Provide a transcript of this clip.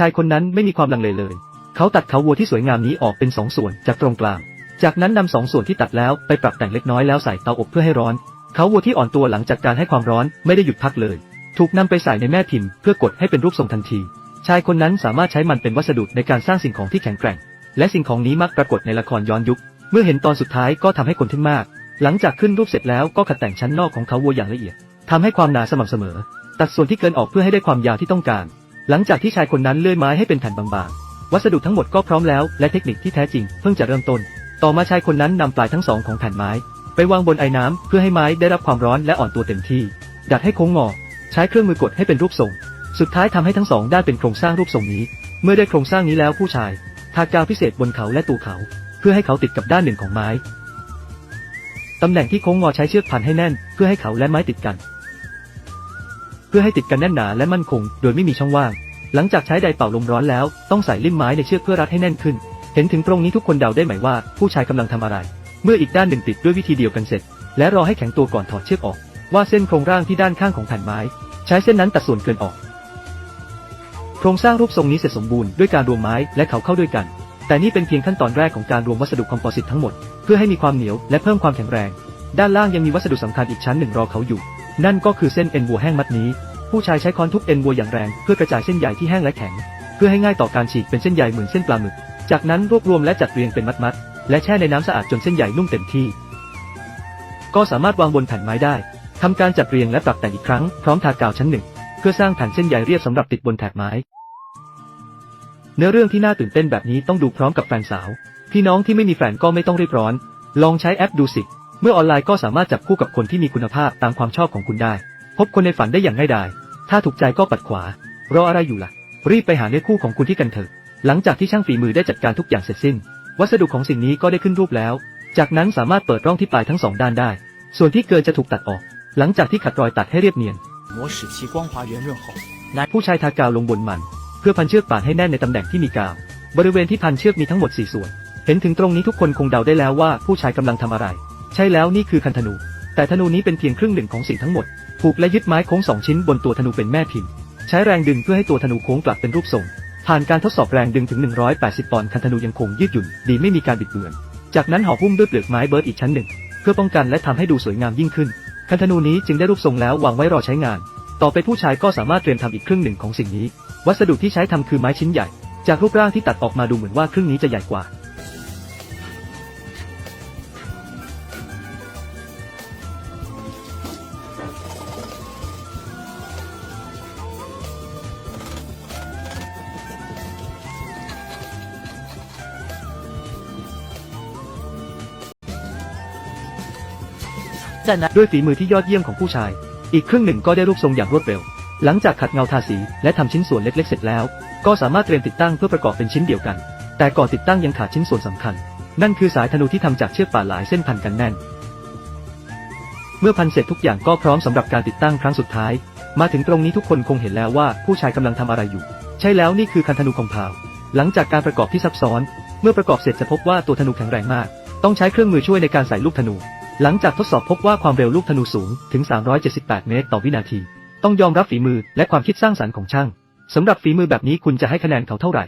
ชายคนนั้นไม่มีความลังเลเลย เขาตัดเขาวัวที่สวยงามนี้ออกเป็นสองส่วนจากตรงกลาง จากนั้นนำสองส่วนที่ตัดแล้วไปปรับแต่งเล็กน้อยแล้วใส่เตาอบเพื่อให้ร้อน เขาวัวที่อ่อนตัวหลังจากการให้ความร้อนไม่ได้หยุดพักเลย ถูกนำไปใส่ในแม่พิมพ์เพื่อกดให้เป็นรูปทรงทันที ชายคนนั้นสามารถใช้มันเป็นวัสดุในการสร้างสิ่งของที่แข็งแกร่ง และสิ่งของนี้มักปรากฏในละครย้อนยุค เมื่อเห็นตอนสุดท้ายก็ทำให้คนทึ่งมาก หลังจากขึ้นรูปเสร็จแล้วก็ขัดแต่งชั้นนอกของเขาวัวอย่างละเอียดทำให้ความหนาสม่ำเสมอ ตัดส่วนที่เกินออกเพื่อให้ได้ความยาวที่ต้องการ หลังจากที่ชายคนนั้นเลื่อยไม้ให้เป็นแผ่นบางๆ วัสดุทั้งหมดก็พร้อมแล้ว และเทคนิคที่แท้จริงเพิ่งจะเริ่มต้น ต่อมาชายคนนั้นนำปลายทั้งสองของแผ่นไม้ ไปวางบนไอ้น้ำเพื่อให้ไม้ได้รับความร้อนและอ่อนตัวเต็มที่ ดัดให้โค้งงอ ใช้เครื่องมือกดให้เป็นรูปทรง สุดท้ายทำให้ทั้งสองด้านเป็นโครงสร้างรูปทรงนี้ เมื่อได้โครงสร้างนี้แล้วผู้ชายทากาวพิเศษบนเขาและตูเขา เพื่อให้เขาติดกับด้านหนึ่งของไม้ตำแหน่งที่โค้งงอใช้เชือกพันให้แน่น เพื่อให้เขาและไม้ติดกัน เพื่อให้ติดกันแน่นหนาและมั่นคง โดยไม่มีช่องว่าง หลังจากใช้ไดร์เป่าลมร้อนแล้วต้องใส่ลิ่มไม้ในเชือกเพื่อรัดให้แน่นขึ้น เห็นถึงตรงนี้ทุกคนเดาได้ไหมว่าผู้ชายกำลังทำอะไร เมื่ออีกด้านหนึ่งติดด้วยวิธีเดียวกันเสร็จ และรอให้แข็งตัวก่อนถอดเชือกออก ว่าเส้นโครงร่างที่ด้านข้างของแผ่นไม้ ใช้เส้นนั้นตัดส่วนเกินออก โครงสร้างรูปทรงนี้เสร็จสมบูรณ์ด้วยการรวมไม้และเขาเข้าด้วยกัน แต่นี่เป็นเพียงขั้นตอนแรกของการรวมวัสดุคอมโพสิตทั้งหมดเพื่อให้มีความเหนียวและเพิ่มความแข็งแรงด้านล่างยังมีวัสดุสำคัญอีกชั้นหนึ่งรอเขาอยู่ นั่นก็คือเส้นเอ็นวัวแห้งมัดนี้ ผู้ชายใช้ค้อนทุบเอ็นวัวอย่างแรงเพื่อกระจายเส้นใยที่แห้งและแข็ง เพื่อให้ง่ายต่อการฉีกเป็นเส้นใยเหมือนเส้นปลาหมึก จากนั้นรวบรวมและจัดเรียงเป็นมัดๆและแช่ในน้ำสะอาดจนเส้นใยนุ่มเต็มที่ ก็สามารถวางบนแผ่นไม้ได้ทำการจัดเรียงและปรับแต่งอีกครั้งพร้อมทากาวชั้นหนึ่งเพื่อสร้างแผ่นเส้นใยเรียบสำหรับติดบนแถบไม้ เนื้อเรื่องที่น่าตื่นเต้นแบบนี้ต้องดูพร้อมกับแฟนสาว พี่น้องที่ไม่มีแฟนก็ไม่ต้องรีบร้อน ลองใช้แอปดูสิ เมื่อออนไลน์ก็สามารถจับคู่กับคนที่มีคุณภาพตามความชอบของคุณได้ พบคนในฝันได้อย่างง่ายดาย ถ้าถูกใจก็ปัดขวา รออะไรอยู่ละ่ะ รีบไปหาเนื้อคู่ของคุณที่กันเถอะ หลังจากที่ช่างฝีมือได้จัดการทุกอย่างเสร็จสิ้น วัสดุของสิ่งนี้ก็ได้ขึ้นรูปแล้ว จากนั้นสามารถเปิดร่องที่ปลายทั้งสองด้านได้ ส่วนที่เกินจะถูกตัดออก หลังจากที่ขัดรอยตัดให้เรียบเนียนผู้ชายทากาวลงบนมัน เพื่อพันเชือกป่านให้แน่นในตำแหน่งที่มีกาว บริเวณที่พันเชือกมีทั้งหมด 4 ส่วน เห็นถึงตรงนี้ทุกคนคงเดาได้แล้วว่าผู้ชายกำลังทำอะไร ใช่แล้วนี่คือคันธนู แต่ธนูนี้เป็นเพียงครึ่งหนึ่งของสิ่งทั้งหมด ผูกและยึดไม้โค้งสองชิ้นบนตัวธนูเป็นแม่พิมพ์ใช้แรงดึงเพื่อให้ตัวธนูโค้งกลับเป็นรูปทรง ผ่านการทดสอบแรงดึงถึง 180 ปอนด์คันธนูยังคงยืดหยุ่นดีไม่มีการบิดเบือน จากนั้นห่อหุ้มด้วยเปลือกไม้เบิร์ดอีกชั้นหนึ่ง เพื่อป้องกันและทำให้ดูสวยงามยิ่งขึ้น คันธนูนี้จึงได้รูปทรงแล้ววางไว้รอใช้งาน ต่อไปผู้ชายก็สามารถเตรียมทำอีกครึ่งหนึ่งของสิ่งนี้ วัสดุที่ใช้ทำคือไม้ชิ้นใหญ่ จากรูปร่างที่ตัดออกมาดูเหมือนว่าครึ่งนี้จะใหญ่กว่า 在男ด้วยฝีมือที่ยอดเยี่ยมของผู้ชาย อีกครึ่งหนึ่งก็ได้รูปทรงอย่างรวดเร็ว หลังจากขัดเงาทาสีและทำชิ้นส่วนเล็กๆ เสร็จแล้ว ก็สามารถเตรียมติดตั้งเพื่อประกอบเป็นชิ้นเดียวกัน แต่ก่อนติดตั้งยังขาดชิ้นส่วนสำคัญ นั่นคือสายธนูที่ทำจากเชือกป่าหลายเส้นพันกันแน่น เมื่อพันเสร็จทุกอย่างก็พร้อมสำหรับการติดตั้งครั้งสุดท้าย มาถึงตรงนี้ทุกคนคงเห็นแล้วว่าผู้ชายกำลังทำอะไรอยู่ ใช่แล้วนี่คือคันธนูคอมพาวหลังจากการประกอบที่ซับซ้อน เมื่อประกอบเสร็จจะพบว่าตัวธนูแข็งแรงมาก ต้องใช้เครื่องมือช่วยในการใส่ลูกธนู หลังจากทดสอบพบว่าความเร็วลูกธนูสูงถึง 378 เมตรต่อวินาที ต้องยอมรับฝีมือและความคิดสร้างสรรค์ของช่างสำหรับฝีมือแบบนี้คุณจะให้คะแนนเขาเท่าไหร่